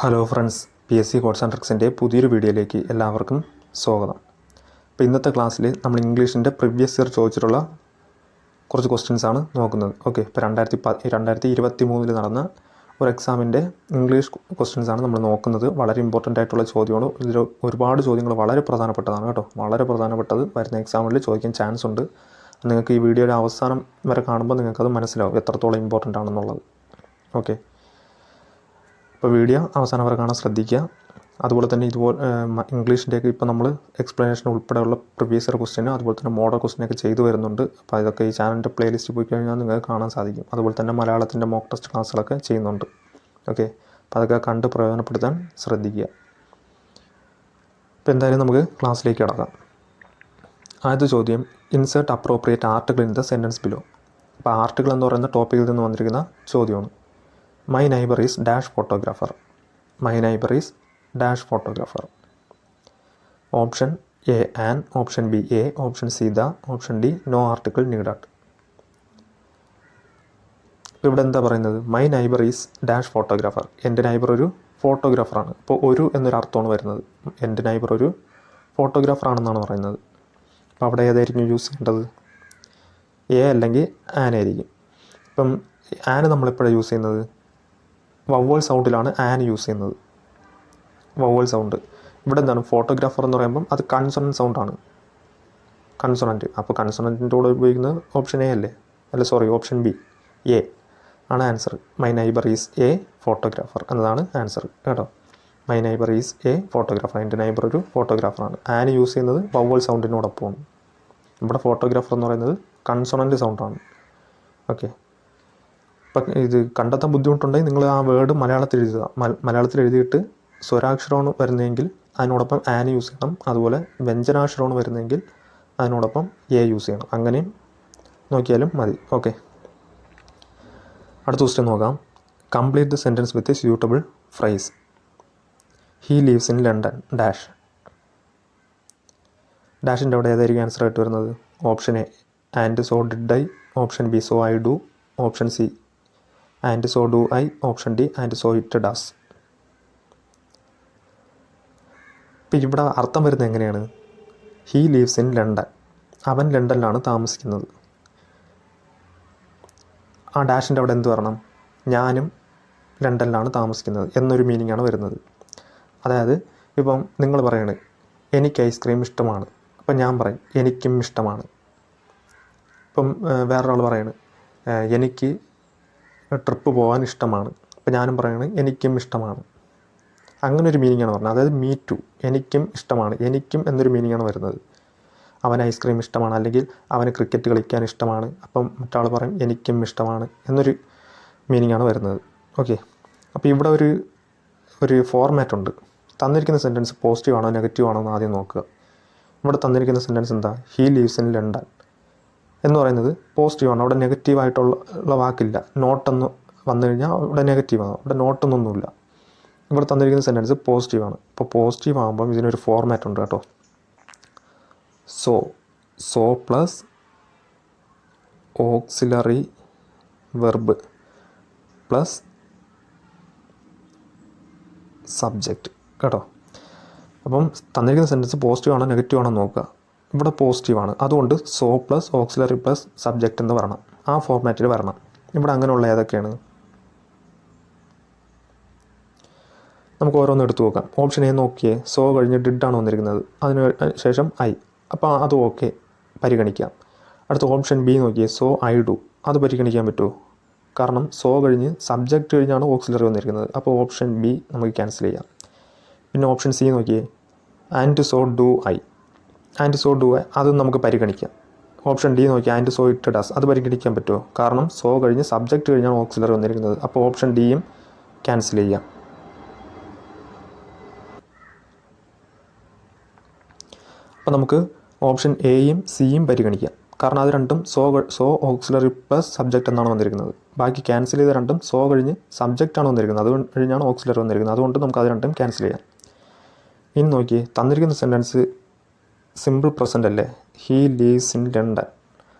Hello friends P S C codes and ട്രിക്സിന്റെ പുതിയൊരു വീഡിയോയിലേക്ക് എല്ലാവർക്കും സ്വാഗതം. അപ്പോൾ ഇന്നത്തെ ക്ലാസ്സിൽ നമ്മൾ ഇംഗ്ലീഷിന്റെ പ്രീവിയസ് ഇയർ ചോദിച്ചിട്ടുള്ള കുറച്ച് ക്വസ്റ്റ്യൻസ് ആണ് നോക്കുന്നത്. ഓക്കെ ഇപ്പോൾ രണ്ടായിരത്തി പ രണ്ടായിരത്തി ഇരുപത്തി മൂന്നിൽ നടന്ന ഒരു എക്സാമിന്റെ ഇംഗ്ലീഷ് ക്വസ്റ്റ്യൻസ് ആണ് നമ്മൾ നോക്കുന്നത്. വളരെ ഇമ്പോർട്ടന്റ് ആയിട്ടുള്ള ചോദ്യമാണ്. ഇതിൽ ഒരുപാട് ചോദ്യങ്ങൾ വളരെ പ്രധാനപ്പെട്ടതാണ് കേട്ടോ. വളരെ പ്രധാനപ്പെട്ടത് വരുന്ന എക്സാമിൽ ചോദിക്കാൻ ചാൻസ് ഉണ്ട്. നിങ്ങൾക്ക് ഈ വീഡിയോയുടെ അവസാനം വരെ കാണുമ്പോൾ നിങ്ങൾക്കത് മനസ്സിലാവും എത്രത്തോളം ഇമ്പോർട്ടന്റ് ആണെന്നുള്ളത്. ഓക്കെ ഇപ്പോൾ വീഡിയോ അവസാനം വരെ കാണാൻ ശ്രദ്ധിക്കുക. അതുപോലെ തന്നെ ഇതുപോലെ ഇംഗ്ലീഷിന്റെയൊക്കെ ഇപ്പോൾ നമ്മൾ എക്സ്പ്ലനേഷൻ ഉൾപ്പെടെയുള്ള പ്രീവിയസ് ഇയർ ക്വസ്റ്റ്യനും അതുപോലെ തന്നെ മോഡൽ ക്വസ്റ്റ്യനൊക്കെ ചെയ്തു വരുന്നുണ്ട്. അപ്പോൾ അതൊക്കെ ഈ ചാനലിന്റെ പ്ലേലിസ്റ്റ് പോയി കഴിഞ്ഞാൽ നിങ്ങൾക്ക് കാണാൻ സാധിക്കും. അതുപോലെ തന്നെ മലയാളത്തിന്റെ മോക്ക് ടെസ്റ്റ് ക്ലാസ്സുകളൊക്കെ ചെയ്യുന്നുണ്ട്. ഓക്കെ? അപ്പോൾ അതൊക്കെ കണ്ട് പ്രയോജനപ്പെടുത്താൻ ശ്രദ്ധിക്കുക. അപ്പോൾ എന്തായാലും നമുക്ക് ക്ലാസ്സിലേക്ക് കിടക്കാം. ആദ്യത്തെ ചോദ്യം insert appropriate article in the sentence below അപ്പോൾ ആർട്ടിക്കിൾ എന്ന് പറയുന്ന ടോപ്പിക്കിൽ നിന്ന് വന്നിരിക്കുന്ന ചോദ്യമാണ്. My neighbour is dash photographer my neighbour is dash photographer option A an option B a option C the option D no article needed ഇവിടെ എന്താ പറയുന്നത്? My neighbour is dash photographer എന്റെ നൈബർ ഒരു ഫോട്ടോഗ്രാഫറാണ് ഇപ്പോൾ ഒരു എന്നൊരു അർത്ഥമാണ് വരുന്നത്. എന്റെ നൈബർ ഒരു ഫോട്ടോഗ്രാഫറാണെന്നാണ് പറയുന്നത്. അപ്പോൾ അവിടെ ഏതായിരിക്കും യൂസ് ചെയ്യേണ്ടത്? എ അല്ലെങ്കിൽ ആൻ ആയിരിക്കും. ഇപ്പം ആന് നമ്മളെപ്പോഴാണ് യൂസ് ചെയ്യുന്നത്? വവ്വൽ സൗണ്ടിലാണ് ആൻ യൂസ് ചെയ്യുന്നത്. വവ്വൽ സൗണ്ട് ഇവിടെ എന്താണ്? ഫോട്ടോഗ്രാഫർ എന്ന് പറയുമ്പം അത് കൺസണന്റ് സൗണ്ടാണ് കൺസണന്റ് അപ്പോൾ കൺസണന്റിന്റെ കൂടെ ഉപയോഗിക്കുന്നത് ഓപ്ഷൻ എ അല്ലേ? അല്ല സോറി ഓപ്ഷൻ ബി എ ആണ് answer my neighbour is a photographer എന്നതാണ് ആൻസർ കേട്ടോ? My neighbour is a photographer എന്റെ നൈബർ ഒരു ഫോട്ടോഗ്രാഫറാണ് ആൻ യൂസ് ചെയ്യുന്നത് വവ്വൽ സൗണ്ടിനോടൊപ്പമാണ് ഇവിടെ ഫോട്ടോഗ്രാഫർ എന്ന് പറയുന്നത് കൺസണന്റ് സൗണ്ടാണ് ഓക്കെ ഇത് കണ്ടെത്താൻ ബുദ്ധിമുട്ടുണ്ടെങ്കിൽ നിങ്ങൾ ആ വേർഡ് മലയാളത്തിൽ എഴുതുക. മലയാളത്തിൽ എഴുതിയിട്ട് സ്വരാക്ഷരമാണ് വരുന്നതെങ്കിൽ അതിനോടൊപ്പം ആന് യൂസ് ചെയ്യണം. അതുപോലെ വ്യഞ്ജനാക്ഷരമാണ് വരുന്നതെങ്കിൽ അതിനോടൊപ്പം എ യൂസ് ചെയ്യണം. അങ്ങനെയും നോക്കിയാലും മതി. ഓക്കെ അടുത്ത ക്വസ്റ്റ്യൻ നോക്കാം. Complete the sentence with suitable phrase he lives in London dash ഡാഷിന്റെ അവിടെ ഏതായിരിക്കും ആൻസർ ആയിട്ട് വരുന്നത്? Option A and so did I option B so I do option C and so do I option D and so it does. ഇപ്പം ഇവിടെ അർത്ഥം വരുന്നത് എങ്ങനെയാണ്? He lives in London അവൻ ലണ്ടനിലാണ് താമസിക്കുന്നത്. ആ ഡാഷിന്റെ അവിടെ എന്ത് പറയണം ഞാനും ലണ്ടനിലാണ് താമസിക്കുന്നത് എന്നൊരു മീനിങ് ആണ് വരുന്നത്. അതായത് ഇപ്പം നിങ്ങൾ പറയാണ് എനിക്ക് ഐസ്ക്രീം ഇഷ്ടമാണ്. അപ്പം ഞാൻ പറയും എനിക്കും ഇഷ്ടമാണ്. ഇപ്പം വേറൊരാൾ പറയാണ് എനിക്ക് ട്രിപ്പ് പോകാൻ ഇഷ്ടമാണ്. അപ്പം ഞാനും പറയാണ് എനിക്കും ഇഷ്ടമാണ്. അങ്ങനെ ഒരു മീനിങ്ങാണ് പറഞ്ഞത്. അതായത് മീ ടു എനിക്കും ഇഷ്ടമാണ്. എനിക്കും എന്നൊരു മീനിങ്ങാണ് വരുന്നത്. അവൻ ഐസ്ക്രീം ഇഷ്ടമാണ്. അല്ലെങ്കിൽ അവന് ക്രിക്കറ്റ് കളിക്കാൻ ഇഷ്ടമാണ്. അപ്പം മറ്റാൾ പറയും എനിക്കും ഇഷ്ടമാണ് എന്നൊരു മീനിങ്ങാണ് വരുന്നത്. ഓക്കെ അപ്പോൾ ഇവിടെ ഒരു ഒരു ഫോർമാറ്റ് ഉണ്ട്. തന്നിരിക്കുന്ന സെന്റൻസ് പോസിറ്റീവ് ആണോ നെഗറ്റീവ് ആണോ എന്ന് ആദ്യം നോക്കുക. ഇവിടെ തന്നിരിക്കുന്ന സെന്റൻസ് എന്താ? ഹീ ലീവ്സ് ഇൻ ലണ്ടൻ എന്ന് പറയുന്നത് പോസിറ്റീവ് ആണ്. അവിടെ നെഗറ്റീവ് ആയിട്ടുള്ള ഉള്ള വാക്കില്ല. നോട്ടെന്ന് വന്നു കഴിഞ്ഞാൽ അവിടെ നെഗറ്റീവ് ആണ്. അവിടെ നോട്ടെന്നൊന്നുമില്ല ഇവിടെ തന്നിരിക്കുന്ന സെന്റൻസ് പോസിറ്റീവ് ആണ്. ഇപ്പോൾ പോസിറ്റീവ് ആകുമ്പം ഇതിനൊരു ഫോർമാറ്റ് ഉണ്ട് കേട്ടോ. So so plus auxiliary verb plus subject കേട്ടോ. അപ്പം തന്നിരിക്കുന്ന സെന്റൻസ് പോസിറ്റീവ് ആണോ നെഗറ്റീവ് ആണോ നോക്കുക. ഇവിടെ പോസിറ്റീവാണ് അതുകൊണ്ട് so plus auxiliary plus subject എന്ന് വരണം. ആ ഫോർമാറ്റിൽ വരണം. ഇവിടെ അങ്ങനെയുള്ള ഏതൊക്കെയാണ്? നമുക്ക് ഓരോന്ന് എടുത്തു നോക്കാം. ഓപ്ഷൻ എ നോക്കിയേ. സോ കഴിഞ്ഞ് ഡിഡ് ആണ് വന്നിരിക്കുന്നത്. അതിന് ശേഷം ഐ അപ്പോൾ അത് ഓക്കെ പരിഗണിക്കാം. അടുത്ത ഓപ്ഷൻ ബി നോക്കിയേ. സോ ഐ ഡു അത് പരിഗണിക്കാൻ പറ്റുമോ കാരണം സോ കഴിഞ്ഞ് സബ്ജക്റ്റ് കഴിഞ്ഞാണ് ഓക്സിലറി വന്നിരിക്കുന്നത്. അപ്പോൾ ഓപ്ഷൻ ബി നമുക്ക് ക്യാൻസൽ ചെയ്യാം. പിന്നെ ഓപ്ഷൻ സി നോക്കിയേ. And so do I and so do I അതും നമുക്ക് പരിഗണിക്കാം. ഓപ്ഷൻ ഡി നോക്കി സോ ഇറ്റ് ഡസ്. അത് പരിഗണിക്കാൻ പറ്റുമോ? കാരണം സോ കഴിഞ്ഞ് സബ്ജക്റ്റ് കഴിഞ്ഞാണ് ഓക്സിലറി വന്നിരിക്കുന്നത്. അപ്പോൾ ഓപ്ഷൻ ഡിയും ക്യാൻസൽ ചെയ്യാം. അപ്പോൾ നമുക്ക് ഓപ്ഷൻ എയും സിയും പരിഗണിക്കാം. കാരണം അത് രണ്ടും so so auxiliary plus subject എന്നാണ് വന്നിരിക്കുന്നത്. ബാക്കി ക്യാൻസൽ ചെയ്ത രണ്ടും സോ കഴിഞ്ഞ് സബ്ജക്റ്റ് ആണ് വന്നിരിക്കുന്നത്. അത് കഴിഞ്ഞാണ് ഓക്സിലറി വന്നിരിക്കുന്നത്. അതുകൊണ്ട് നമുക്ക് അത് രണ്ടും ക്യാൻസൽ ചെയ്യാം. ഇനി നോക്കി തന്നിരിക്കുന്ന സെന്റൻസ് സിമ്പിൾ പ്രസന്റ് അല്ലേ? ഹീ ലീവ്സ് ഇൻ ലണ്ടൻ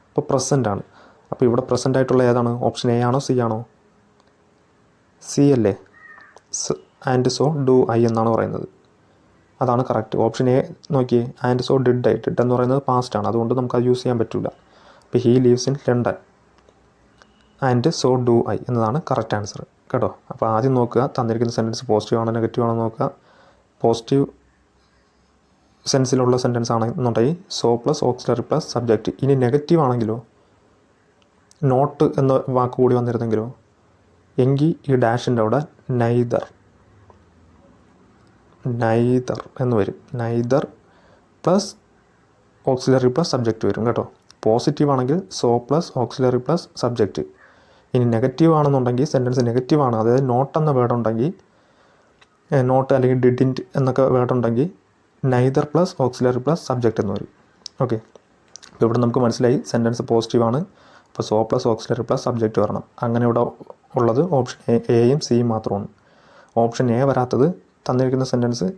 അപ്പോൾ പ്രസന്റ് ആണ്. അപ്പോൾ ഇവിടെ പ്രസന്റ് ആയിട്ടുള്ള ഏതാണ്? ഓപ്ഷൻ എ ആണോ? സി ആണോ? സി അല്ലേ? ആൻഡ് സോ ഡു ഐ എന്നാണ് പറയുന്നത്. അതാണ് കറക്റ്റ് ഓപ്ഷൻ എ നോക്കിയേ. And so did I did എന്ന് പറയുന്നത് പാസ്റ്റ് ആണ്. അതുകൊണ്ട് നമുക്ക് അത് യൂസ് ചെയ്യാൻ പറ്റില്ല അപ്പോൾ he lives in London and so do I എന്നതാണ് കറക്റ്റ് ആൻസർ കേട്ടോ? അപ്പോൾ ആദ്യം നോക്കുക. തന്നിരിക്കുന്ന സെന്റൻസ് പോസിറ്റീവ് ആണോ നെഗറ്റീവ് ആണോ നോക്കുക. പോസിറ്റീവ് സെൻസിലുള്ള സെന്റൻസ് ആണെന്നുണ്ടെങ്കിൽ so plus auxiliary plus subject ഇനി നെഗറ്റീവ് ആണെങ്കിലോ? നോട്ട് എന്ന വാക്ക് കൂടി വന്നിരുന്നെങ്കിലോ? എങ്കിൽ ഈ ഡാഷിന്റെ അവിടെ നൈദർ നൈദർ എന്ന് വരും. Neither plus auxiliary plus subject വരും കേട്ടോ. പോസിറ്റീവ് ആണെങ്കിൽ so plus auxiliary plus subject ഇനി നെഗറ്റീവ് ആണെന്നുണ്ടെങ്കിൽ സെന്റൻസ് നെഗറ്റീവ് ആണ്. അതായത് നോട്ട് എന്ന വേർഡ് ഉണ്ടെങ്കിൽ നോട്ട് അല്ലെങ്കിൽ ഡിഡിന്റ് എന്നൊക്കെ വേർഡ് ഉണ്ടെങ്കിൽ neither plus auxiliary plus subject എന്ന് വരും. ഓക്കെ അപ്പോൾ ഇവിടെ നമുക്ക് മനസ്സിലായി സെന്റൻസ് പോസിറ്റീവ് ആണ്. അപ്പോൾ so plus auxiliary plus subject വരണം. അങ്ങനെ ഇവിടെ ഉള്ളത് ഓപ്ഷൻ എയും സിയും മാത്രമാണ്. ഓപ്ഷൻ എ വരാത്തത് തന്നിരിക്കുന്ന സെന്റൻസ്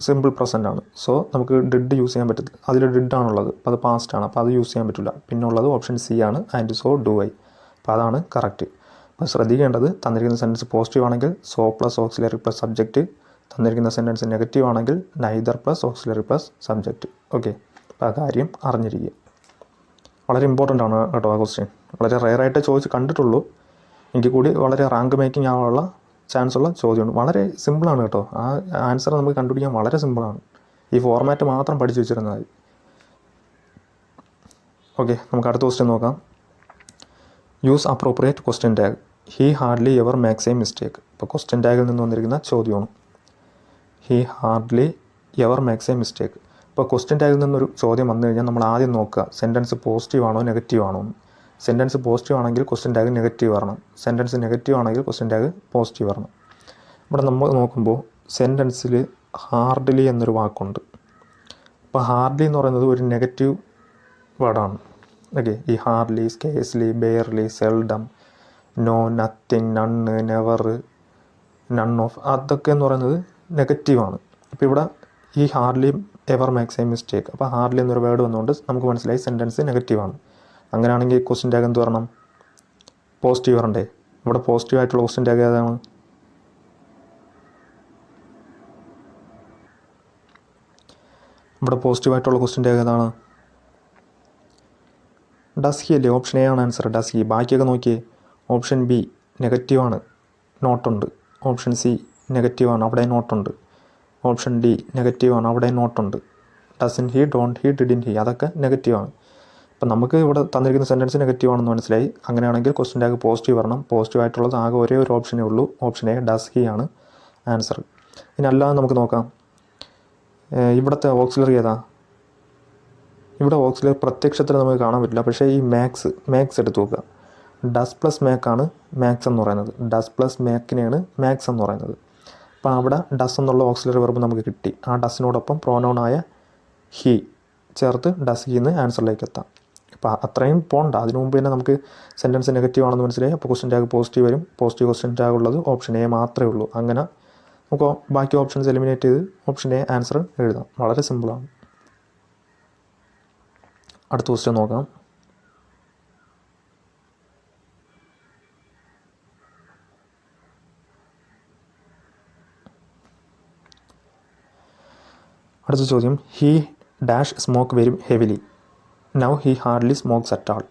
സിമ്പിൾ പ്രസന്റ് ആണ്. സോ നമുക്ക് ഡിഡ് യൂസ് ചെയ്യാൻ പറ്റത്തില്ല. അതിൽ ഡിഡ് ആണുള്ളത്. അപ്പോൾ അത് പാസ്റ്റ് ആണ്. അപ്പോൾ അത് യൂസ് ചെയ്യാൻ പറ്റില്ല. പിന്നെ ഉള്ളത് ഓപ്ഷൻ സി ആണ്. ആൻഡ് സോ ഡു ഐ അപ്പോൾ അതാണ് കറക്റ്റ് അപ്പോൾ ശ്രദ്ധിക്കേണ്ടത് തന്നിരിക്കുന്ന സെന്റൻസ് പോസിറ്റീവ് ആണെങ്കിൽ so plus auxiliary plus subject തന്നിരിക്കുന്ന സെന്റൻസ് നെഗറ്റീവ് ആണെങ്കിൽ neither plus auxiliary plus subject okay അപ്പോൾ ആ കാര്യം അറിഞ്ഞിരിക്കുക. വളരെ ഇമ്പോർട്ടന്റ് ആണ് കേട്ടോ ആ ക്വസ്റ്റ്യൻ വളരെ റെയറായിട്ട് ചോദിച്ച് കണ്ടിട്ടുള്ളൂ. എങ്കിൽ കൂടി വളരെ റാങ്ക് മേക്കിംഗ് ആവാനുള്ള ചാൻസ് ഉള്ള ചോദ്യമാണ്. വളരെ സിമ്പിളാണ് കേട്ടോ. ആ ആൻസർ നമുക്ക് കണ്ടുപിടിക്കാൻ വളരെ സിമ്പിളാണ് ഈ ഫോർമാറ്റ് മാത്രം പഠിച്ചു വെച്ചിരുന്നാൽ മതി. ഓക്കെ നമുക്ക് അടുത്ത ക്വസ്റ്റ്യൻ നോക്കാം. Use appropriate question tag he hardly ever makes a mistake ഇപ്പോൾ ക്വസ്റ്റ്യൻ ടാഗിൽ നിന്ന് വന്നിരിക്കുന്ന ചോദ്യമാണ്. He hardly ever makes a mistake ഇപ്പോൾ ക്വസ്റ്റ്യൻ ടാഗിൽ നിന്നൊരു ചോദ്യം വന്നു കഴിഞ്ഞാൽ നമ്മൾ ആദ്യം നോക്കുക സെന്റൻസ് പോസിറ്റീവ് ആണോ നെഗറ്റീവ് ആണോ സെന്റൻസ് പോസിറ്റീവ് ആണെങ്കിൽ ക്വസ്റ്റ്യൻ ടാഗ് നെഗറ്റീവ് വരണം. സെന്റൻസ് നെഗറ്റീവ് ആണെങ്കിൽ ക്വസ്റ്റ്യൻ ടാഗ് പോസിറ്റീവ് വരണം. ഇവിടെ നമ്മൾ നോക്കുമ്പോൾ സെന്റൻസിൽ ഹാർഡ്ലി എന്നൊരു വാക്കുണ്ട്. അപ്പോൾ ഹാർഡ്ലി എന്ന് പറയുന്നത് ഒരു നെഗറ്റീവ് വേർഡാണ് ഓക്കെ ഈ hardly scarcely barely seldom no nothing none never none of അതൊക്കെ എന്ന് പറയുന്നത് നെഗറ്റീവാണ്. അപ്പോൾ ഇവിടെ ഈ hardly ever makes a mistake. അപ്പോൾ ഹാർഡ്ലി എന്നൊരു വേർഡ് വന്നുകൊണ്ട് നമുക്ക് മനസ്സിലായി സെന്റൻസ് നെഗറ്റീവാണ്. അങ്ങനെയാണെങ്കിൽ ക്വസ്റ്റ്യൻ ടാഗ് എന്ത് വരണം? പോസിറ്റീവ് വരണ്ടേ? ഇവിടെ പോസിറ്റീവ് ആയിട്ടുള്ള ക്വസ്റ്റ്യൻ ടാഗ് ഏതാണ്? ഇവിടെ പോസിറ്റീവ് ആയിട്ടുള്ള ക്വസ്റ്റ്യൻ ടാഗ് ഏതാണ്? ഡസ്കി അല്ലേ? ഓപ്ഷൻ എ ആണ് ആൻസർ. ഡസ്കി ബാക്കിയൊക്കെ നോക്കിയേ. ഓപ്ഷൻ ബി നെഗറ്റീവാണ്. നോട്ടുണ്ട്. ഓപ്ഷൻ സി നെഗറ്റീവാണ് അവിടെ നോട്ടുണ്ട്. ഓപ്ഷൻ ഡി നെഗറ്റീവാണ് അവിടെ നോട്ടുണ്ട്. Doesn't he don't he didn't he അതൊക്കെ നെഗറ്റീവാണ്. അപ്പം നമുക്ക് ഇവിടെ തന്നിരിക്കുന്ന സെന്റൻസ് നെഗറ്റീവ് ആണെന്ന് മനസ്സിലായി. അങ്ങനെയാണെങ്കിൽ ക്വസ്റ്റിന്റെ ആകെ പോസിറ്റീവ് വരണം. പോസിറ്റീവ് ആയിട്ടുള്ളത് ആകെ ഒരേ ഒരു ഓപ്ഷനേ ഉള്ളൂ. ഓപ്ഷൻ എ ഡസ് ഹി ആണ് ആൻസർ. ഇനി അല്ലാതെ നമുക്ക് നോക്കാം. ഇവിടുത്തെ ഓക്സിലറി ഏതാ? ഇവിടെ ഓക്സിലറി പ്രത്യക്ഷത്തിൽ നമുക്ക് കാണാൻ പറ്റില്ല. പക്ഷേ ഈ മാക്സ് മാക്സ് എടുത്ത് നോക്കുക. ഡസ് പ്ലസ് മാക്കാണ് മാക്സ് എന്ന് പറയുന്നത്. ഡസ് പ്ലസ് മാക്കിനെയാണ് മാക്സ് എന്ന് പറയുന്നത്. അപ്പോൾ അവിടെ ഡസ് എന്നുള്ള ഓക്സിലറി വെർബ് നമുക്ക് കിട്ടി. ആ ഡസിനോടൊപ്പം പ്രോനൗണായ ഹി ചേർത്ത് ഡസ് ഹി ഹീന്ന് ആൻസറിലേക്ക് എത്താം. അപ്പോൾ അത്രയും പോണ്ട. അതിനു മുമ്പ് തന്നെ നമുക്ക് സെന്റൻസ് നെഗറ്റീവ് ആണെന്ന് മനസ്സിലായി. അപ്പോൾ ക്വസ്റ്റ്യൻ ടാഗ് പോസിറ്റീവ് വരും. പോസിറ്റീവ് ക്വസ്റ്റ്യൻ ടാഗ് ഉള്ളത് ഓപ്ഷൻ എ മാത്രമേ ഉള്ളൂ. അങ്ങനെ നമുക്ക് ബാക്കി ഓപ്ഷൻസ് എലിമിനേറ്റ് ചെയ്ത് ഓപ്ഷൻ എ ആൻസർ എഴുതാം. വളരെ സിമ്പിളാണ് അടുത്ത ക്വസ്റ്റ്യൻ നോക്കാം. അടുത്ത ചോദ്യം. He dash smoke very heavily now he hardly smokes at all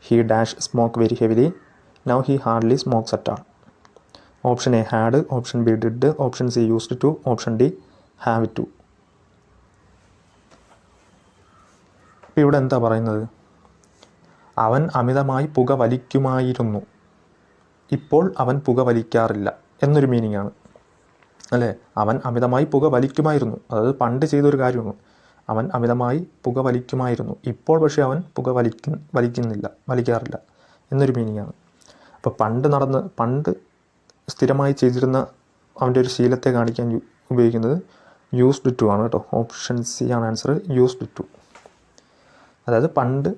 he dash smoke very heavily now he hardly smokes at all option A had option B did option C used to option D have to ഇപ്പോൾ ഇവിടെ എന്താ പറയുന്നത്? അവൻ അമിതമായി പുക വലിക്കുമായിരുന്നു. ഇപ്പോൾ അവൻ പുക വലിക്കാറില്ല. എന്നൊരു മീനിങ് ആണ്. അല്ലേ? അവൻ അമിതമായി പുക വലിക്കുമായിരുന്നു. അതായത് പണ്ട് ചെയ്തൊരു കാര്യമാണ്. അവൻ അമിതമായി പുക വലിക്കുമായിരുന്നു. ഇപ്പോൾ പക്ഷേ അവൻ പുക വലിക്ക വലിക്കുന്നില്ല വലിക്കാറില്ല എന്നൊരു മീനിങ് ആണ്. അപ്പോൾ പണ്ട് നടന്ന് പണ്ട് സ്ഥിരമായി ചെയ്തിരുന്ന അവന്റെ ഒരു ശീലത്തെ കാണിക്കാൻ ഉപയോഗിക്കുന്നത് യൂസ്ഡ് ടു ആണ് കേട്ടോ. ഓപ്ഷൻ സി ആണ് ആൻസർ യൂസ്ഡ് ടു അതായത് പണ്ട്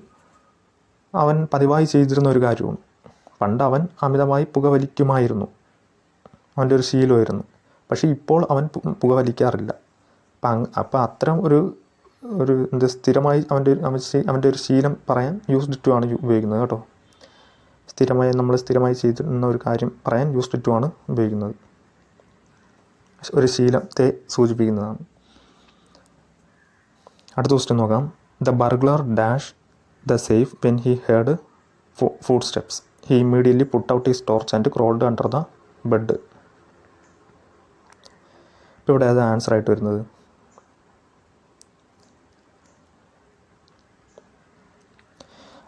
അവൻ പതിവായി ചെയ്തിരുന്ന ഒരു കാര്യമാണ്. പണ്ട് അവൻ അമിതമായി പുകവലിക്കുമായിരുന്നു അവന്റെ ഒരു ശീലമായിരുന്നു. പക്ഷേ ഇപ്പോൾ അവൻ പുക പുകവലിക്കാറില്ല. അപ്പം അപ്പം അത്തരം ഒരു ഒരു എന്ത് സ്ഥിരമായി അവന്റെ അവന്റെ ഒരു ശീലം പറയാൻ യൂസ്ഡ് ടു ആണ് ഉപയോഗിക്കുന്നത് കേട്ടോ. സ്ഥിരമായി നമ്മൾ സ്ഥിരമായി ചെയ്തിരുന്ന ഒരു കാര്യം പറയാൻ യൂസ്ഡ് ടു ആണ് ഉപയോഗിക്കുന്നത്. ഒരു ശീലത്തെ സൂചിപ്പിക്കുന്നതാണ്. അടുത്ത ക്വസ്റ്റ്യൻ നോക്കാം. The burglar dash the safe when he heard footsteps he immediately put out his torch and crawled under the bed ഇപ്പോൾ ഇവിടെ അത് ആൻസർ ആയിട്ട് വരുന്നത്?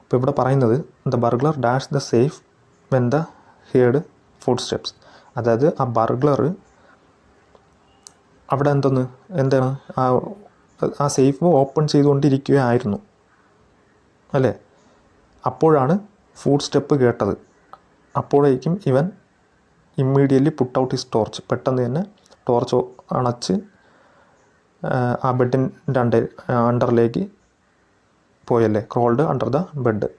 അപ്പോൾ ഇവിടെ പറയുന്നത് the burglar dash the safe when the heard footsteps അതായത് ആ ബർഗ്ലർ അവിടെ എന്തെന്ന്? എന്താണ്? ആ ആ സേഫ് ഓപ്പൺ ചെയ്തുകൊണ്ടിരിക്കുകയായിരുന്നു. അല്ലേ? അപ്പോഴാണ് ഫുഡ് സ്റ്റെപ്പ് കേട്ടത്. അപ്പോഴേക്കും ഇവൻ immediately put out his torch പെട്ടെന്ന് തന്നെ ടോർച്ച് അണച്ച് ആ ബെഡിന്റെ അണ്ടർ അണ്ടറിലേക്ക് പോയല്ലേ? ക്രോൾഡ് അണ്ടർ ദ ബെഡ്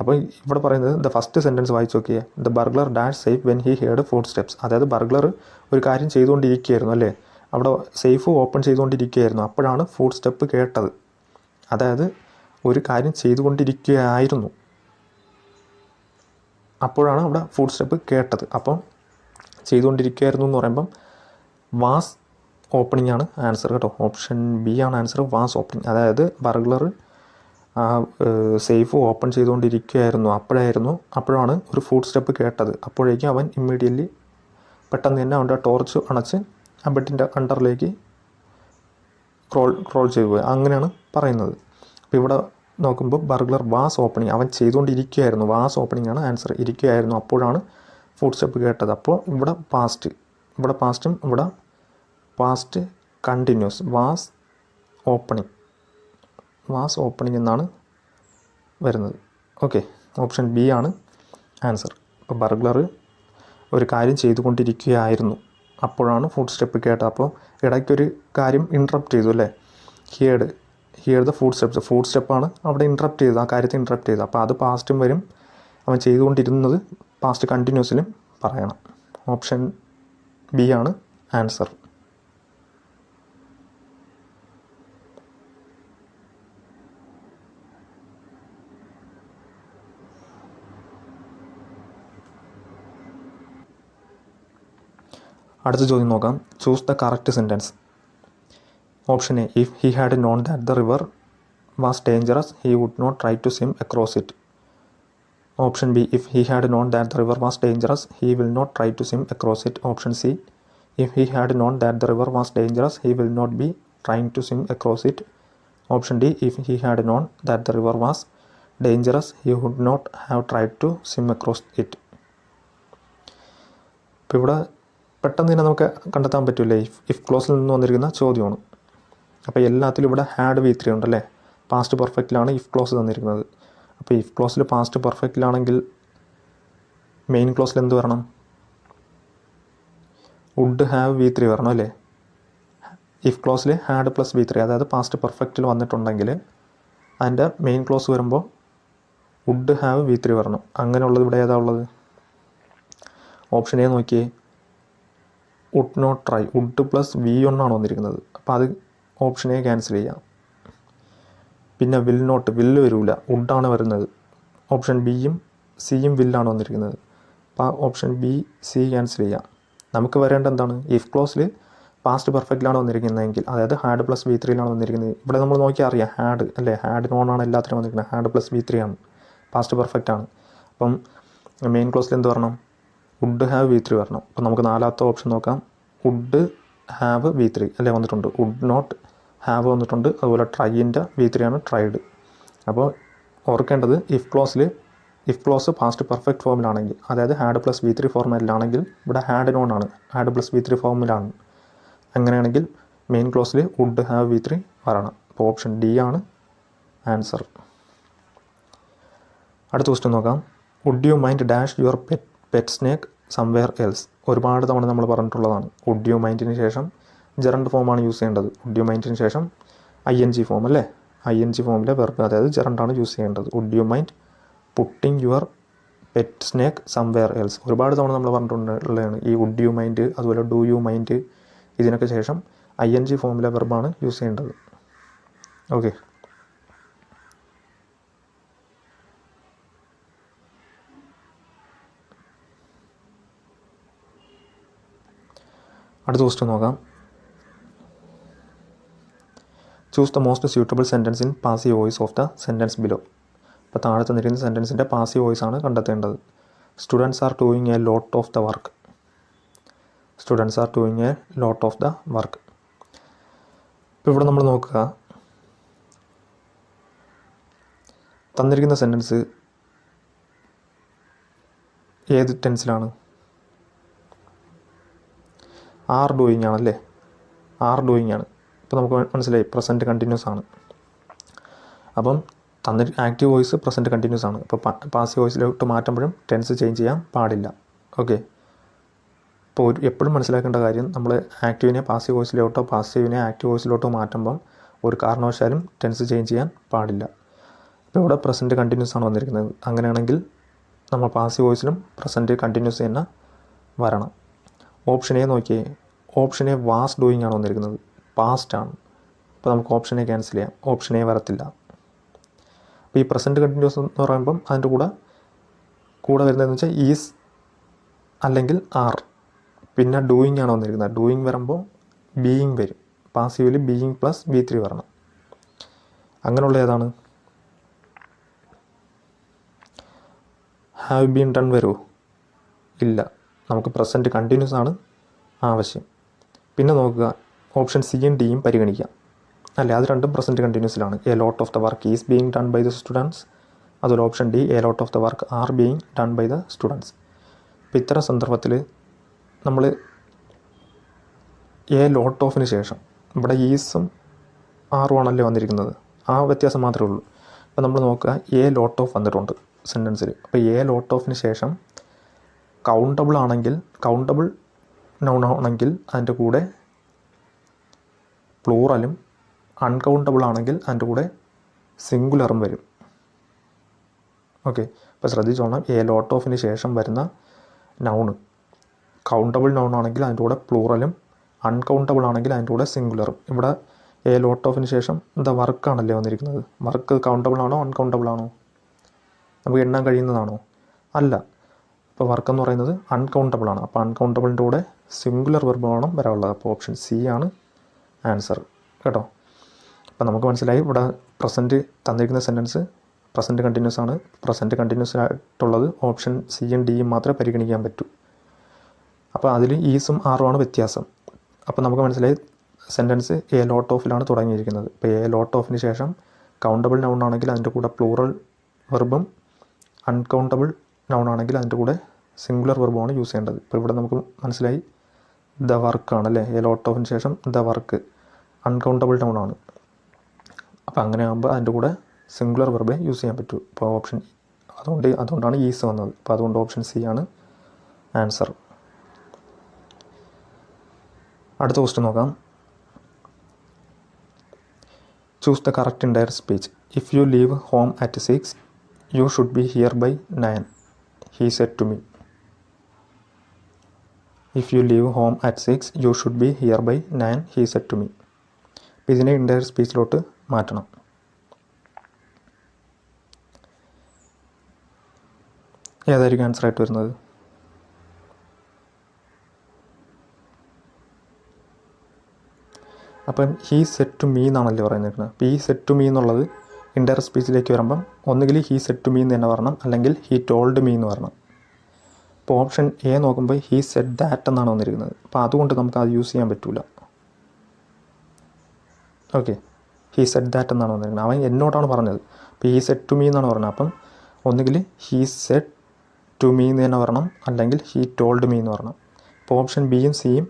അപ്പോൾ ഇവിടെ പറയുന്നത് ദ ഫസ്റ്റ് സെന്റൻസ് വായിച്ച് നോക്കിയേ. The burglar dash safe when he heard footsteps അതായത് ബർഗ്ലർ ഒരു കാര്യം ചെയ്തുകൊണ്ടിരിക്കുകയായിരുന്നു അല്ലേ? അവിടെ സേഫ് ഓപ്പൺ ചെയ്തുകൊണ്ടിരിക്കുകയായിരുന്നു. അപ്പോഴാണ് ഫുഡ് സ്റ്റെപ്പ് കേട്ടത്. അതായത് ഒരു കാര്യം ചെയ്തുകൊണ്ടിരിക്കുകയായിരുന്നു. അപ്പോഴാണ് അവിടെ ഫുഡ് സ്റ്റെപ്പ് കേട്ടത്. അപ്പം ചെയ്തുകൊണ്ടിരിക്കുകയായിരുന്നു എന്ന് പറയുമ്പം വാസ് ഓപ്പണിംഗ് ആണ് ആൻസർ കേട്ടോ. ഓപ്ഷൻ ബി ആണ് ആൻസർ വാസ് ഓപ്പണിംഗ് അതായത് ബർഗ്ലർ ആ സേഫ് ഓപ്പൺ ചെയ്തുകൊണ്ടിരിക്കുകയായിരുന്നു. അപ്പോഴായിരുന്നു അപ്പോഴാണ് ഒരു ഫുഡ് സ്റ്റെപ്പ് കേട്ടത്. അപ്പോഴേക്കും അവൻ ഇമ്മീഡിയറ്റ്ലി പെട്ടെന്ന് തന്നെ അവന്റെ ടോർച്ച് അണച്ച് ആ ബെഡിന്റെ അണ്ടറിലേക്ക് ക്രോൾ ക്രോൾ ചെയ്തു. പോയി അങ്ങനെയാണ് പറയുന്നത്. അപ്പോൾ ഇവിടെ നോക്കുമ്പോൾ ബർഗ്ലർ വാസ് ഓപ്പണിങ് അവൻ ചെയ്തുകൊണ്ടിരിക്കുകയായിരുന്നു. വാസ് ഓപ്പണിംഗ് ആണ് ആൻസർ ഇരിക്കുകയായിരുന്നു. അപ്പോഴാണ് ഫുഡ് സ്റ്റെപ്പ് കേട്ടത്. അപ്പോൾ ഇവിടെ പാസ്റ്റ് ഇവിടെ പാസ്റ്റും ഇവിടെ past continuous was opening was opening എന്നാണ് വരുന്നത്. ഓക്കെ ഓപ്ഷൻ ബി ആണ് ആൻസർ അപ്പോൾ ബർഗ്ലർ ഒരു കാര്യം ചെയ്തുകൊണ്ടിരിക്കുകയായിരുന്നു. അപ്പോഴാണ് ഫുഡ് സ്റ്റെപ്പ് കേട്ടത്. അപ്പോൾ ഇടയ്ക്കൊരു കാര്യം ഇൻട്രപ്റ്റ് ചെയ്തു അല്ലേ? Heard hear the footsteps ഫുഡ് സ്റ്റെപ്പാണ് അവിടെ ഇൻട്രപ്റ്റ് ചെയ്തത്. ആ കാര്യത്തെ ഇൻട്രപ്റ്റ് ചെയ്തത്. അപ്പോൾ അത് പാസ്റ്റും വരും. അവൻ ചെയ്തുകൊണ്ടിരുന്നത് പാസ്റ്റ് കണ്ടിന്യൂസിലും പറയണം. ഓപ്ഷൻ ബി ആണ് ആൻസർ. അടുത്ത ചോദ്യം നോക്കാം. Choose the correct sentence option A if he had known that the river was dangerous he would not try to swim across it option B if he had known that the river was dangerous he will not try to swim across it option C if he had known that the river was dangerous he will not be trying to swim across it option D if he had known that the river was dangerous he would not have tried to swim across it ഇപ്പോൾ ഇവിടെ പെട്ടെന്ന് തന്നെ നമുക്ക് കണ്ടെത്താൻ പറ്റില്ലേ if if ക്ലോസിൽ നിന്ന് വന്നിരിക്കുന്ന ചോദ്യമാണ്. അപ്പോൾ എല്ലാത്തിലും ഇവിടെ ഹാഡ് വി ത്രീ ഉണ്ടല്ലേ? പാസ്റ്റ് പെർഫെക്റ്റിലാണ് ഇഫ് ക്ലോസ് തന്നിരിക്കുന്നത്. അപ്പോൾ ഇഫ് ക്ലോസിൽ പാസ്റ്റ് പെർഫെക്റ്റിലാണെങ്കിൽ മെയിൻ ക്ലോസിൽ എന്ത് വരണം? വുഡ് ഹാവ് വി ത്രീ വരണം അല്ലേ? ഇഫ് ക്ലോസിൽ ഹാഡ് പ്ലസ് വി ത്രീ അതായത് പാസ്റ്റ് പെർഫെക്റ്റിൽ വന്നിട്ടുണ്ടെങ്കിൽ അതിന്റെ മെയിൻ ക്ലോസ് വരുമ്പോൾ വുഡ് ഹാവ് വി ത്രീ വരണം. അങ്ങനെയുള്ളത് ഇവിടെ ഏതാ ഉള്ളത്? ഓപ്ഷൻ എ നോക്കിയേ. Would not try would plus V ഒന്നാണ് വന്നിരിക്കുന്നത്. അപ്പോൾ അത് ഓപ്ഷൻ എ ക്യാൻസൽ ചെയ്യാം. പിന്നെ വിൽ നോട്ട് വില്ല് വരില്ല വുഡാണ് വരുന്നത്. ഓപ്ഷൻ ബിയും സിയും വില്ലാണ് വന്നിരിക്കുന്നത്. അപ്പോൾ ഓപ്ഷൻ ബി സി ക്യാൻസൽ ചെയ്യാം. നമുക്ക് വരേണ്ട എന്താണ്? ഇഫ് ക്ലോസിൽ പാസ്റ്റ് പെർഫെക്റ്റിലാണ് വന്നിരിക്കുന്നതെങ്കിൽ അതായത് ഹാഡ് പ്ലസ് ബി ത്രീയിലാണ് വന്നിരിക്കുന്നത്. ഇവിടെ നമ്മൾ നോക്കിയാൽ അറിയാം ഹാഡ് അല്ലേ? ഹാഡ് നോൺ ആണ് എല്ലാത്തിനും വന്നിരിക്കുന്നത്. ഹാഡ് പ്ലസ് ബി ത്രീ ആണ്. പാസ്റ്റ് പെർഫെക്റ്റ് ആണ്. അപ്പം മെയിൻ ക്ലോസിൽ എന്ത് വരണം? വുഡ് ഹാവ് വി ത്രീ വരണം. അപ്പോൾ നമുക്ക് നാലാമത്തെ ഓപ്ഷൻ നോക്കാം. വുഡ് ഹാവ് വി ത്രീ അല്ലേ വന്നിട്ടുണ്ട്. വുഡ് നോട്ട് ഹാവ് വന്നിട്ടുണ്ട്. അതുപോലെ ട്രൈന്റെ വി ത്രീ ആണ് ട്രൈഡ് അപ്പോൾ ഓർക്കേണ്ടത് ഇഫ് ക്ലോസിൽ ഇഫ് ക്ലോസ് പാസ്റ്റ് പെർഫെക്റ്റ് ഫോമിലാണെങ്കിൽ അതായത് ഹാഡ് പ്ലസ് വി ത്രീ ഫോർമാറ്റിലാണെങ്കിൽ ഇവിടെ ഹാഡ് നോൺ ആണ്. ഹാഡ് പ്ലസ് വി ത്രീ ഫോമിലാണ് അങ്ങനെയാണെങ്കിൽ മെയിൻ ക്ലോസിൽ വുഡ് ഹാവ് വി ത്രീ വരണം. അപ്പോൾ ഓപ്ഷൻ ഡി ആണ് ആൻസർ അടുത്ത ക്വസ്റ്റ്യൻ നോക്കാം. Would you mind dash your pet pet snake somewhere else ഒരുപാട് തവണ നമ്മൾ പറഞ്ഞിട്ടുള്ളതാണ്. വുഡ് യു മൈൻഡിന് ശേഷം ജെറണ്ട് ഫോമാണ് യൂസ് ചെയ്യേണ്ടത്. വുഡ് യു മൈൻഡിന് ശേഷം ഐ എൻ ജി ഫോം അല്ലേ? ഐ എൻ ജി ഫോമിലെ വെർബ് അതായത് ജെറണ്ടാണ് യൂസ് ചെയ്യേണ്ടത്. Would you mind putting your pet snake somewhere else ഒരുപാട് തവണ നമ്മൾ പറഞ്ഞിട്ടുള്ളതാണ് ഈ വുഡ് യു മൈൻഡ് അതുപോലെ ഡു യു മൈൻഡ് ഇതിനൊക്കെ ശേഷം ഐ എൻ ജി ഫോമിലെ വെർബാണ് യൂസ് ചെയ്യേണ്ടത്. ഓക്കെ അടുത്ത ക്വസ്റ്റ്യൻ നോക്കാം. Choose the most suitable sentence in passive voice of the sentence below അപ്പോൾ താഴെ തന്നിരിക്കുന്ന സെന്റൻസിന്റെ പാസീവ് വോയിസ് ആണ് കണ്ടെത്തേണ്ടത്. Students are doing a lot of the work students are doing a lot of the work ഇപ്പോൾ ഇവിടെ നമ്മൾ നോക്കുക. തന്നിരിക്കുന്ന സെന്റൻസ് ഏത് ടെൻസിലാണ് ആർ ഡൂയിങ് ആണല്ലേ? ആർ ഡൂയിങ് ആണ്. ഇപ്പോൾ നമുക്ക് മനസ്സിലായി പ്രസന്റ് കണ്ടിന്യൂസ് ആണ്. അപ്പം തന്നി ആക്റ്റീവ് വോയിസ് പ്രസന്റ് കണ്ടിന്യൂസ് ആണ്. അപ്പോൾ പാസീവ് വോയിസിലോട്ട് മാറ്റുമ്പോഴും ടെൻസ് ചേഞ്ച് ചെയ്യാൻ പാടില്ല. ഓക്കെ ഇപ്പോൾ ഒരു എപ്പോഴും മനസ്സിലാക്കേണ്ട കാര്യം നമ്മൾ ആക്റ്റീവിനെ പാസീവ് വോയിസിലോട്ടോ പാസീവിനെ ആക്റ്റീവ് വോയിസിലോട്ടോ മാറ്റുമ്പോൾ ഒരു കാരണവശാലും ടെൻസ് ചേഞ്ച് ചെയ്യാൻ പാടില്ല. അപ്പോൾ ഇവിടെ പ്രസന്റ് കണ്ടിന്യൂസ് ആണ് വന്നിരിക്കുന്നത്. അങ്ങനെയാണെങ്കിൽ നമ്മൾ പാസീവ് വോയിസിലും പ്രസന്റ് കണ്ടിന്യൂസ് തന്നെ വരണം. ഓപ്ഷൻ എ നോക്കിയേ. ഓപ്ഷൻ എ വാസ് ഡൂയിങ് ആണ് വന്നിരിക്കുന്നത്. പാസ്റ്റ് ആണ്. അപ്പോൾ നമുക്ക് ഓപ്ഷൻ എ ക്യാൻസൽ ചെയ്യാം. ഓപ്ഷൻ എ വരത്തില്ല. അപ്പോൾ ഈ പ്രസന്റ് കണ്ടിന്യൂസ് എന്ന് പറയുമ്പം അതിന്റെ കൂടെ കൂടെ വരുന്നതെന്ന് വെച്ചാൽ ഈസ് അല്ലെങ്കിൽ ആർ പിന്നെ ഡൂയിങ് ആണ് വന്നിരിക്കുന്നത്. ഡൂയിങ് വരുമ്പോൾ ബീയിങ് വരും. പാസീവിൽ ബീയിങ് പ്ലസ് ബി ത്രീ വരണം. അങ്ങനെയുള്ള ഏതാണ്? ഹാവ് ബീൻ ഡൺ വരുമോ ഇല്ല. നമുക്ക് പ്രസന്റ് കണ്ടിന്യൂസ് ആണ് ആവശ്യം. പിന്നെ നോക്കുക. ഓപ്ഷൻ സിയും ഡിയും പരിഗണിക്കാം അല്ലെ? അത് രണ്ടും present കണ്ടിന്യൂസിലാണ് a lot of the work is being done by the students അതുപോലെ option D a lot of the work are being done by the students അപ്പോൾ ഇത്തരം സന്ദർഭത്തിൽ നമ്മൾ എ ലോട്ട് ഓഫിന് ശേഷം ഇവിടെ ഈസും ആറും ആണല്ലേ വന്നിരിക്കുന്നത്? ആ വ്യത്യാസം മാത്രമേ ഉള്ളൂ. അപ്പോൾ നമ്മൾ നോക്കുക എ ലോട്ട് ഓഫ് വന്നിട്ടുണ്ട് സെന്റൻസിൽ അപ്പോൾ എ ലോട്ട് ഓഫിന് ശേഷം കൗണ്ടബിൾ ആണെങ്കിൽ കൗണ്ടബിൾ നൗൺ ആണെങ്കിൽ അതിന്റെ കൂടെ പ്ലൂറലും അൺകൗണ്ടബിൾ ആണെങ്കിൽ അതിന്റെ കൂടെ സിംഗുലറും വരും. ഓക്കെ അപ്പോൾ ശ്രദ്ധിച്ചോണം എ ലോട്ട് ഓഫിന് ശേഷം വരുന്ന നൗണ് കൗണ്ടബിൾ നൗൺ ആണെങ്കിൽ അതിന്റെ കൂടെ പ്ലൂറലും അൺകൗണ്ടബിൾ ആണെങ്കിൽ അതിന്റെ കൂടെ സിംഗുലറും ഇവിടെ എ ലോട്ട് ഓഫിന് ശേഷം എന്താ വർക്കാണല്ലേ വന്നിരിക്കുന്നത്? വർക്ക് കൗണ്ടബിൾ ആണോ അൺകൗണ്ടബിൾ ആണോ? നമുക്ക് എണ്ണാൻ കഴിയുന്നതാണോ? അല്ല. അപ്പോൾ വർക്ക് എന്ന് പറയുന്നത് അൺകൗണ്ടബിൾ ആണ്. അപ്പോൾ അൺകൗണ്ടബിളിന്റെ കൂടെ സിംഗുലർ വെർബ് വേണം വരാനുള്ളത്. അപ്പോൾ ഓപ്ഷൻ സി ആണ്. ആൻസർ. കേട്ടോ? അപ്പോൾ നമുക്ക് മനസ്സിലായി. ഇവിടെ പ്രസന്റ് തന്നിരിക്കുന്ന സെന്റൻസ് പ്രസന്റ് കണ്ടിന്യൂസ് ആണ്. പ്രസന്റ് കണ്ടിന്യൂസ് ആയിട്ടുള്ളത് ഓപ്ഷൻ സി സിയും ഡിയും മാത്രമേ പരിഗണിക്കാൻ പറ്റൂ. അപ്പോൾ അതിൽ ഈസും ആറും ആണ് വ്യത്യാസം. അപ്പോൾ നമുക്ക് മനസ്സിലായി സെന്റൻസ് എ ലോട്ട് ഓഫിലാണ് തുടങ്ങിയിരിക്കുന്നത്. ഇപ്പോൾ എ ലോട്ട് ഓഫിന് ശേഷം കൗണ്ടബിൾ നൗൺ ആണെങ്കിൽ അതിന്റെ കൂടെ പ്ലൂറൽ വെർബും അൺകൗണ്ടബിൾ നൗൺ ആണെങ്കിൽ അതിന്റെ കൂടെ സിംഗുലർ വെർബുമാണ് യൂസ് ചെയ്യേണ്ടത്. ഇപ്പോൾ ഇവിടെ നമുക്ക് മനസ്സിലായി ദ വർക്കാണ് അല്ലേ? എ ലോട്ട് ഓഫിന് ശേഷം ദ വർക്ക്. അൺകൗണ്ടബിൾ നൗൺ ആണ്. അപ്പോൾ അങ്ങനെ ആകുമ്പോൾ അതിന്റെ കൂടെ സിംഗുലർ വെർബ് യൂസ് ചെയ്യാൻ പറ്റൂ. അപ്പോൾ ഓപ്ഷൻ അതുകൊണ്ട് അതുകൊണ്ടാണ് ഈസ് വന്നത്. അപ്പോൾ അതുകൊണ്ട് ഓപ്ഷൻ സി ആണ് ആൻസർ അടുത്ത ക്വസ്റ്റ്യൻ നോക്കാം. Choose the correct indirect speech if you leave home at six you should be here by nine he said to me if you leave home at six you should be here by nine he said to me അപ്പോൾ ഇതിനെ ഇൻഡയർ സ്പീച്ചിലോട്ട് മാറ്റണം. ഏതായിരിക്കും answer ആയിട്ട് വരുന്നത്? അപ്പം he said to me എന്നാണല്ലേ പറയുന്നത്? അപ്പോൾ ഈ സെറ്റ് ടു മീ എന്നുള്ളത് ഇൻഡയർ സ്പീച്ചിലേക്ക് വരുമ്പം ഒന്നുകിൽ ഹീ സെറ്റ് ടു മീ എന്ന് തന്നെ പറയണം അല്ലെങ്കിൽ ഹീ ടോൾഡ് മീ എന്ന് പറയണം ഇപ്പോൾ ഓപ്ഷൻ എ നോക്കുമ്പോൾ ഹീ സെറ്റ് ദാറ്റ് എന്നാണ് വന്നിരിക്കുന്നത്. അപ്പോൾ അതുകൊണ്ട് നമുക്ക് അത് യൂസ് ചെയ്യാൻ പറ്റില്ല ഓക്കെ ഹീ സെറ്റ് ദാറ്റ് എന്നാണ് വന്നിരിക്കുന്നത്. അവൻ എന്നോടാണ് പറഞ്ഞത്. അപ്പോൾ ഹീ സെറ്റ് ടു മീ എന്നാണ് പറഞ്ഞത്. അപ്പം ഒന്നുകിൽ ഹീ സെറ്റ് ടു മീ എന്ന് തന്നെ പറയണം അല്ലെങ്കിൽ ഹീ ടോൾഡ് മീ എന്ന് പറയണം അപ്പോൾ ഓപ്ഷൻ ബിയും സിയും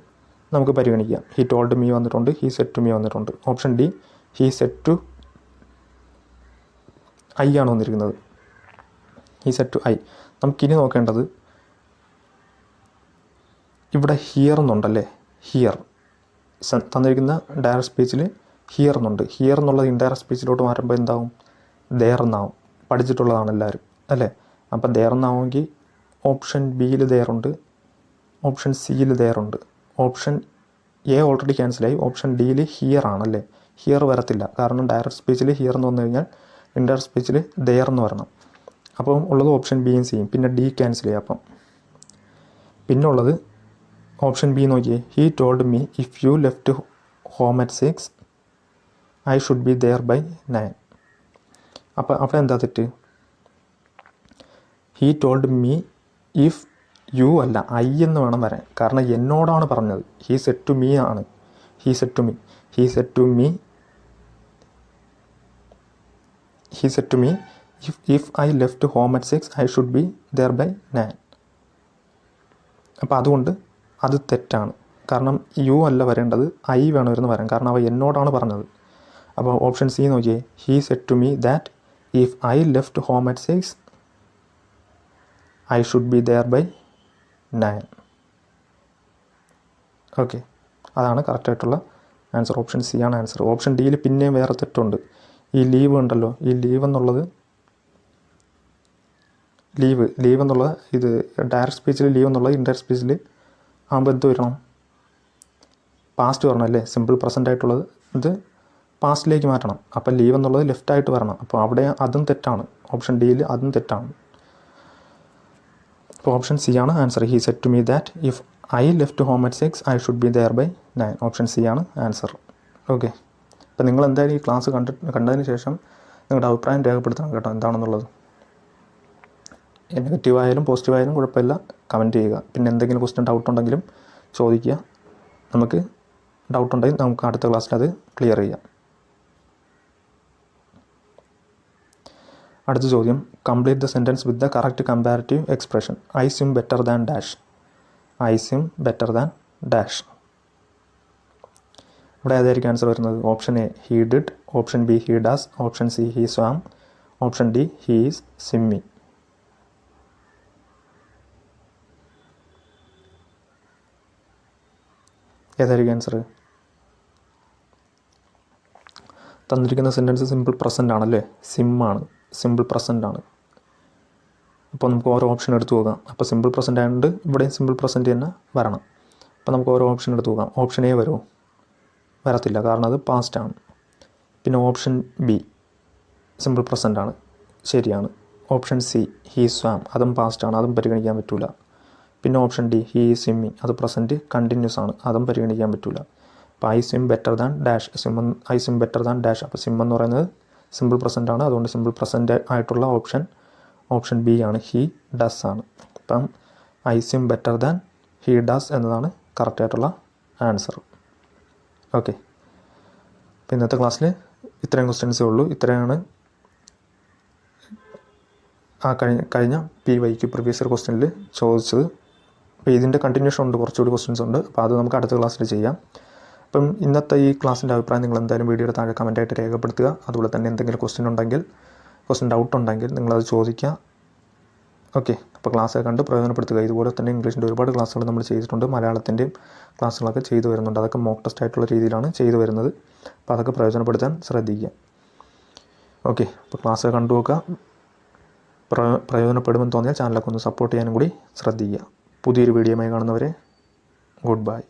നമുക്ക് പരിഗണിക്കാം. ഹീ ടോൾഡ് മീ വന്നിട്ടുണ്ട്. ഹീ സെറ്റ് ടു മീ വന്നിട്ടുണ്ട്. Option D he said to I ആണ് വന്നിരിക്കുന്നത്. ഹീ സെറ്റ് ടു ഐ നമുക്കിനി നോക്കേണ്ടത് ഇവിടെ ഹിയർ എന്നുണ്ടല്ലേ? ഹിയർ തന്നിരിക്കുന്ന ഡയറക്ട് സ്പീച്ചിൽ ഹിയർ എന്നുണ്ട്. ഹിയർ എന്നുള്ളത് ഇൻഡയറക്റ്റ് സ്പീച്ചിലോട്ട് മാറുമ്പോൾ എന്താവും? ദേർ എന്നാവും പഠിച്ചിട്ടുള്ളതാണ് എല്ലാവരും. അല്ലേ? അപ്പോൾ ദേർ എന്നാവുമെങ്കിൽ ഓപ്ഷൻ ബിയിൽ ദേറുണ്ട് ഓപ്ഷൻ സിയിൽ ദേറുണ്ട് ഓപ്ഷൻ എ ഓൾറെഡി ക്യാൻസലായി ഓപ്ഷൻ ഡിയിൽ ഹിയർ ആണല്ലേ? ഹിയർ വരത്തില്ല. കാരണം ഡയറക്ട് സ്പീച്ചിൽ ഹിയർ എന്ന് വന്നു കഴിഞ്ഞാൽ ഇൻഡയറക്റ്റ് സ്പീച്ചിൽ ദേർ എന്ന് വരണം. അപ്പം ഉള്ളത് ഓപ്ഷൻ ബിയും സിയും പിന്നെ ഡി ക്യാൻസൽ ചെയ്യാം അപ്പം. പിന്നെ ഉള്ളത് ഓപ്ഷൻ ബി നോക്കിയേ he told me if you left home at six I should be there by nine അപ്പോൾ അവിടെ എന്താ തെറ്റ്? He told me if you അല്ല ഐ എന്ന് വേണം വരാൻ. കാരണം എന്നോടാണ് പറഞ്ഞത്. ഹീ സെറ്റ് ടു മീ ആണ്. He said to me he said to me he said to me if if I left home at six I should be there by nine അപ്പോൾ അതുകൊണ്ട് അത് തെറ്റാണ്. കാരണം യു അല്ല വരേണ്ടത് ഐ വേണമായിരുന്നു വരാൻ. കാരണം അവ എന്നോടാണ് പറഞ്ഞത്. അപ്പോൾ ഓപ്ഷൻ സി നോക്കിയേ. He said to me that if I left home at six I should be there by nine. Okay. അതാണ് കറക്റ്റായിട്ടുള്ള ആൻസർ. ഓപ്ഷൻ സി ആണ് ആൻസർ. ഓപ്ഷൻ ഡിയിൽ പിന്നെയും വേറെ തെറ്റുണ്ട്. ഈ ലീവ് ഉണ്ടല്ലോ. ഈ ലീവ് എന്നുള്ളത് ലീവ്. ലീവ് എന്നുള്ളത് ഇത് ഡയറക്റ്റ് സ്പീച്ചിൽ ലീവ് എന്നുള്ളത് ഇൻഡയറക്റ്റ് സ്പീച്ചിൽ ആകുമ്പോൾ എന്ത് വരണം. പാസ്റ്റ് വരണം അല്ലേ? സിമ്പിൾ പ്രസന്റ് ആയിട്ടുള്ളത്. ഇത് പാസ്റ്റിലേക്ക് മാറ്റണം. അപ്പം ലീവ് എന്നുള്ളത് ലെഫ്റ്റ് ആയിട്ട് വരണം. അപ്പോൾ അവിടെ അതും തെറ്റാണ്. ഓപ്ഷൻ ഡിയിൽ അതും തെറ്റാണ്. അപ്പോൾ ഓപ്ഷൻ സി ആണ് answer he said to me that if I left home at six I should be there by nine option C ആണ് ആൻസർ ഓക്കെ അപ്പോൾ നിങ്ങൾ എന്തായാലും ഈ ക്ലാസ് കണ്ടിട്ട് കണ്ടതിന് ശേഷം നിങ്ങളുടെ അഭിപ്രായം രേഖപ്പെടുത്തണം കേട്ടോ. എന്താണെന്നുള്ളത്. നെഗറ്റീവ് ആയാലും പോസിറ്റീവ് ആയാലും കുഴപ്പമില്ല. കമന്റ് ചെയ്യുക. പിന്നെ എന്തെങ്കിലും ക്വസ്റ്റ്യൻ ഡൗട്ട് ഉണ്ടെങ്കിലും ചോദിക്കുക. നമുക്ക് ഡൗട്ട് ഉണ്ടെങ്കിൽ നമുക്ക് അടുത്ത ക്ലാസ്സിൽ അത് ക്ലിയർ ചെയ്യാം. അടുത്ത ചോദ്യം. Complete the sentence with the correct comparative expression I swim better than dash I swim better than dash ഇവിടെ ഏതായിരിക്കും ആൻസർ വരുന്നത്. Option A he did option B he does option C he swam option D he is swimming ഏതായിരിക്കും answer തന്നിരിക്കുന്ന sentence simple present ആണല്ലേ? Swim ആണ്. Simple present ആണ്. അപ്പോൾ നമുക്ക് ഓരോ ഓപ്ഷൻ എടുത്തു നോക്കാം. അപ്പോൾ സിമ്പിൾ പ്രസന്റ് ആയതുകൊണ്ട് ഇവിടെയും സിമ്പിൾ പ്രസന്റ് തന്നെ വരണം. അപ്പോൾ നമുക്ക് ഓരോ ഓപ്ഷൻ എടുത്തു നോക്കാം. ഓപ്ഷൻ എ വരുമോ? വരത്തില്ല. കാരണം അത് പാസ്റ്റ് ആണ്. പിന്നെ ഓപ്ഷൻ ബി സിമ്പിൾ പ്രസന്റ് ആണ്. ശരിയാണ്. ഓപ്ഷൻ സി ഹീ സ്വാം അതും പാസ്റ്റ് ആണ്. അതും പരിഗണിക്കാൻ പറ്റില്ല പിന്നെ ഓപ്ഷൻ ഡി ഹീ സ്വിമ്മിങ് അത് പ്രസന്റ് കണ്ടിന്യൂസ് ആണ്. അതും പരിഗണിക്കാൻ പറ്റില്ല അപ്പോൾ I swim better than dash swim I swim better than dash. അപ്പോൾ സിം എന്ന് പറയുന്നത് സിമ്പിൾ പ്രസന്റ് ആണ്. അതുകൊണ്ട് സിമ്പിൾ പ്രസന്റ് ആയിട്ടുള്ള ഓപ്ഷൻ ഓപ്ഷൻ ബി ആണ് ഹി ഡസ് ആണ്. അപ്പം I swim better than he does എന്നതാണ് കറക്റ്റായിട്ടുള്ള ആൻസർ. ഓക്കെ. ഇന്നത്തെ ക്ലാസ്സിൽ ഇത്രയും ക്വസ്റ്റ്യൻസേ ഉള്ളൂ. ഇത്രയാണ് ആ കഴിഞ്ഞ കഴിഞ്ഞ പി വൈക്ക് പ്രീവിയസ് ഇയർ ക്വസ്റ്റ്യനിൽ ചോദിച്ചത്. അപ്പോൾ ഇതിന്റെ കണ്ടിന്യൂഷൻ ഉണ്ട് കുറച്ചുകൂടി ക്വസ്റ്റ്യൻസ് ഉണ്ട്. അപ്പോൾ അത് നമുക്ക് അടുത്ത ക്ലാസ്സിൽ ചെയ്യാം. അപ്പം ഇന്നത്തെ ഈ ക്ലാസ്സിന്റെ അഭിപ്രായം നിങ്ങൾ എന്തായാലും വീഡിയോയുടെ താഴെ കമന്റായിട്ട് രേഖപ്പെടുത്തുക. അതുപോലെ തന്നെ എന്തെങ്കിലും ക്വസ്റ്റ്യൻ ഉണ്ടെങ്കിൽ ക്വസ്റ്റ്യൻ ഡൗട്ട് ഉണ്ടെങ്കിൽ നിങ്ങളത് ചോദിക്കുക. ഓക്കെ അപ്പോൾ ക്ലാസ് കണ്ട് പ്രയോജനപ്പെടുത്തുക. ഇതുപോലെ തന്നെ ഇംഗ്ലീഷിന്റെ ഒരുപാട് ക്ലാസ്സുകൾ നമ്മൾ ചെയ്തിട്ടുണ്ട്. മലയാളത്തിന്റെയും ക്ലാസ്സുകളൊക്കെ ചെയ്തു വരുന്നുണ്ട്. അതൊക്കെ മോക്ക് ടെസ്റ്റ് ആയിട്ടുള്ള രീതിയിലാണ് ചെയ്തു വരുന്നത്. അപ്പോൾ അതൊക്കെ പ്രയോജനപ്പെടുത്താൻ ശ്രദ്ധിക്കുക. ഓക്കെ അപ്പോൾ ക്ലാസ് കണ്ടു നോക്കുക പ്രയോ പ്രയോജനപ്പെടുമെന്ന് തോന്നിയാൽ ചാനലൊക്കെ ഒന്ന് സപ്പോർട്ട് ചെയ്യാനും കൂടി ശ്രദ്ധിക്കുക. പുതിയൊരു വീഡിയോയുമായി കാണുന്നവരെ ഗുഡ് ബൈ.